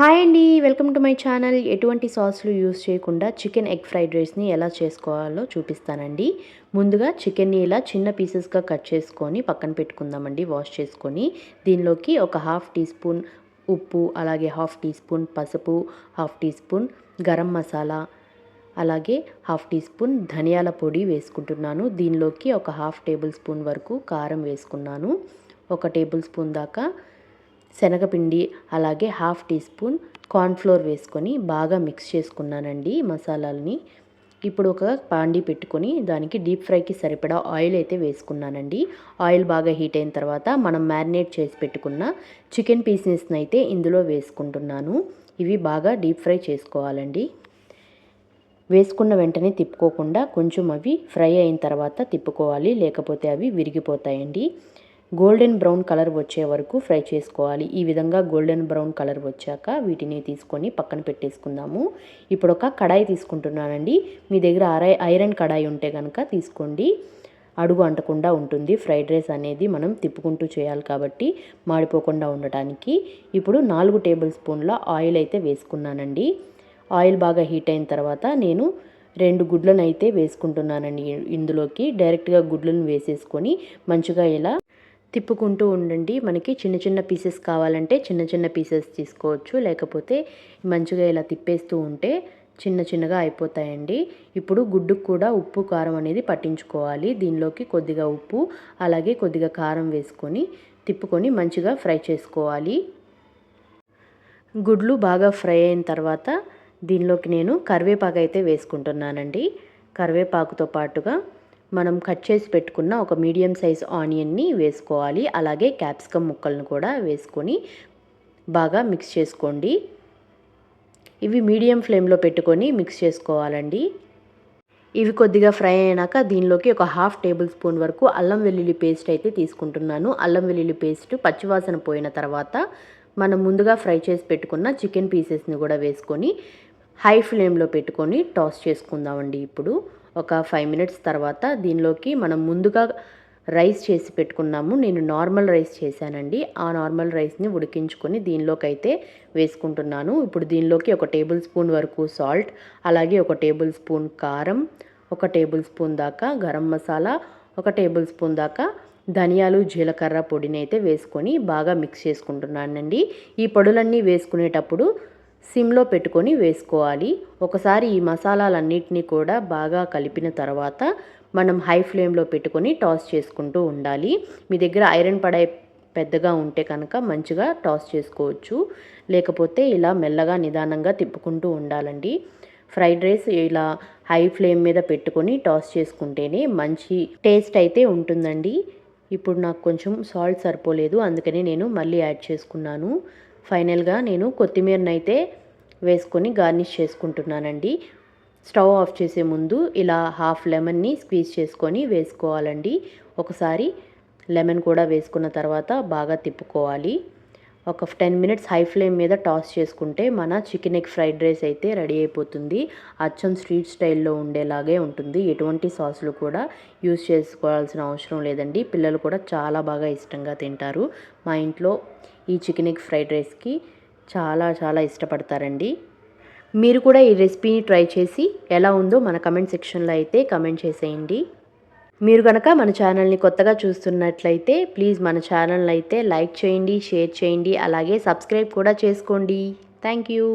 Hi అండి welcome to my channel. ఎటువంటి సాస్లు యూస్ చేయకుండా చికెన్ ఎగ్ ఫ్రైడ్ రైస్ని ఎలా చేసుకోవాలో చూపిస్తానండి. ముందుగా చికెన్ని ఇలా చిన్న పీసెస్గా కట్ చేసుకొని పక్కన పెట్టుకుందామండి వాష్ చేసుకొని. దీనిలోకి ఒక హాఫ్ టీ స్పూన్ ఉప్పు అలాగే హాఫ్ టీ స్పూన్ పసుపు half teaspoon garam masala అలాగే హాఫ్ టీ స్పూన్ ధనియాల పొడి వేసుకుంటున్నాను. దీనిలోకి ఒక హాఫ్ టేబుల్ స్పూన్ వరకు కారం వేసుకున్నాను. ఒక టేబుల్ స్పూన్ దాకా శనగపిండి అలాగే హాఫ్ టీ స్పూన్ కార్న్ఫ్లోర్ వేసుకొని బాగా మిక్స్ చేసుకున్నానండి మసాలాలని. ఇప్పుడు ఒక పాండి పెట్టుకొని దానికి డీప్ ఫ్రైకి సరిపడా ఆయిల్ అయితే వేసుకున్నానండి. ఆయిల్ బాగా హీట్ అయిన తర్వాత మనం మ్యారినేట్ చేసి పెట్టుకున్న చికెన్ పీసెస్ని అయితే ఇందులో వేసుకుంటున్నాను. ఇవి బాగా డీప్ ఫ్రై చేసుకోవాలండి. వేసుకున్న వెంటనే తిప్పుకోకుండా కొంచెం అవి ఫ్రై అయిన తర్వాత తిప్పుకోవాలి లేకపోతే అవి విరిగిపోతాయండి. గోల్డెన్ బ్రౌన్ కలర్ వచ్చే వరకు ఫ్రై చేసుకోవాలి. ఈ విధంగా గోల్డెన్ బ్రౌన్ కలర్ వచ్చాక వీటిని తీసుకొని పక్కన పెట్టేసుకుందాము. ఇప్పుడు ఒక కడాయి తీసుకుంటున్నానండి. మీ దగ్గర ఐరన్ కడాయి ఉంటే కనుక తీసుకోండి. అడుగు అంటకుండా ఉంటుంది. ఫ్రైడ్ రైస్ అనేది మనం తిప్పుకుంటూ చేయాలి కాబట్టి మాడిపోకుండా ఉండటానికి. ఇప్పుడు నాలుగు టేబుల్ స్పూన్ల ఆయిల్ అయితే వేసుకున్నానండి. ఆయిల్ బాగా హీట్ అయిన తర్వాత నేను రెండు గుడ్లను అయితే వేసుకుంటున్నానండి. ఇందులోకి డైరెక్ట్గా గుడ్లను వేసేసుకొని మంచిగా ఇలా తిప్పుకుంటూ ఉండండి. మనకి చిన్న చిన్న పీసెస్ కావాలంటే చిన్న చిన్న పీసెస్ తీసుకోవచ్చు. లేకపోతే మంచిగా ఇలా తిప్పేస్తూ ఉంటే చిన్న చిన్నగా అయిపోతాయండి. ఇప్పుడు గుడ్డుకు కూడా ఉప్పు కారం అనేది పట్టించుకోవాలి. దీనిలోకి కొద్దిగా ఉప్పు అలాగే కొద్దిగా కారం వేసుకొని తిప్పుకొని మంచిగా ఫ్రై చేసుకోవాలి. గుడ్లు బాగా ఫ్రై అయిన తర్వాత దీనిలోకి నేను కరివేపాకు అయితే వేసుకుంటున్నానండి. కరివేపాకుతో పాటుగా మనం కట్ చేసి పెట్టుకున్న ఒక మీడియం సైజ్ ఆనియన్ని వేసుకోవాలి. అలాగే క్యాప్సికమ్ ముక్కలను కూడా వేసుకొని బాగా మిక్స్ చేసుకోండి. ఇవి మీడియం ఫ్లేమ్లో పెట్టుకొని మిక్స్ చేసుకోవాలండి. ఇవి కొద్దిగా ఫ్రై అయినాక దీనిలోకి ఒక హాఫ్ టేబుల్ స్పూన్ వరకు అల్లం వెల్లుల్లి పేస్ట్ అయితే తీసుకుంటున్నాను. అల్లం వెల్లుల్లి పేస్ట్ పచ్చివాసన పోయిన తర్వాత మనం ముందుగా ఫ్రై చేసి పెట్టుకున్న చికెన్ పీసెస్ని కూడా వేసుకొని హై ఫ్లేమ్లో పెట్టుకొని టాస్ చేసుకుందామండి ఇప్పుడు. ఒక ఫైవ్ మినిట్స్ తర్వాత దీనిలోకి మనం ముందుగా రైస్ చేసి పెట్టుకున్నాము. నేను నార్మల్ రైస్ చేశానండి. ఆ నార్మల్ రైస్ని ఉడికించుకొని దీనిలోకి అయితే వేసుకుంటున్నాను. ఇప్పుడు దీనిలోకి ఒక టేబుల్ స్పూన్ వరకు సాల్ట్ అలాగే ఒక టేబుల్ స్పూన్ కారం ఒక టేబుల్ స్పూన్ దాకా గరం మసాలా ఒక టేబుల్ స్పూన్ దాకా ధనియాలు జీలకర్ర పొడిని అయితే వేసుకొని బాగా మిక్స్ చేసుకుంటున్నానండి. ఈ పొడులన్నీ వేసుకునేటప్పుడు సిమ్లో పెట్టుకొని వేసుకోవాలి. ఒకసారి ఈ మసాలాలన్నింటినీ కూడా బాగా కలిపిన తర్వాత మనం హై ఫ్లేమ్లో పెట్టుకొని టాస్ చేసుకుంటూ ఉండాలి. మీ దగ్గర ఐరన్ పడే పెద్దగా ఉంటే కనుక మంచిగా టాస్ చేసుకోవచ్చు. లేకపోతే ఇలా మెల్లగా నిదానంగా తిప్పుకుంటూ ఉండాలండి. ఫ్రైడ్ రైస్ ఇలా హై ఫ్లేమ్ మీద పెట్టుకొని టాస్ చేసుకుంటేనే మంచి టేస్ట్ అయితే ఉంటుందండి. ఇప్పుడు నాకు కొంచెం సాల్ట్ సరిపోలేదు అందుకనే నేను మళ్ళీ యాడ్ చేసుకున్నాను. ఫైనల్గా నేను కొత్తిమీరనైతే వేసుకొని గార్నిష్ చేసుకుంటున్నానండి. స్టవ్ ఆఫ్ చేసే ముందు ఇలా హాఫ్ లెమన్ని స్క్వీజ్ చేసుకొని వేసుకోవాలండి. ఒకసారి లెమన్ కూడా వేసుకున్న తర్వాత బాగా తిప్పుకోవాలి. ఒక టెన్ మినిట్స్ హై ఫ్లేమ్ మీద టాస్ చేసుకుంటే మన చికెన్ ఎగ్ ఫ్రైడ్ రైస్ అయితే రెడీ అయిపోతుంది. అచ్చం స్ట్రీట్ స్టైల్లో ఉండేలాగే ఉంటుంది. ఎటువంటి సాసులు కూడా యూస్ చేసుకోవాల్సిన అవసరం లేదండి. పిల్లలు కూడా చాలా బాగా ఇష్టంగా తింటారు. మా ఇంట్లో ఈ చికెన్ ఎగ్ ఫ్రైడ్ రైస్కి చాలా చాలా ఇష్టపడతారండి. మీరు కూడా ఈ రెసిపీని ట్రై చేసి ఎలా ఉందో మన కమెంట్ సెక్షన్లో అయితే కమెంట్ చేసేయండి. మీరు కనుక మన ఛానల్ని కొత్తగా చూస్తున్నట్లయితే ప్లీజ్ మన ఛానల్ అయితే లైక్ చేయండి షేర్ చేయండి అలాగే సబ్స్క్రైబ్ కూడా చేసుకోండి. Thank you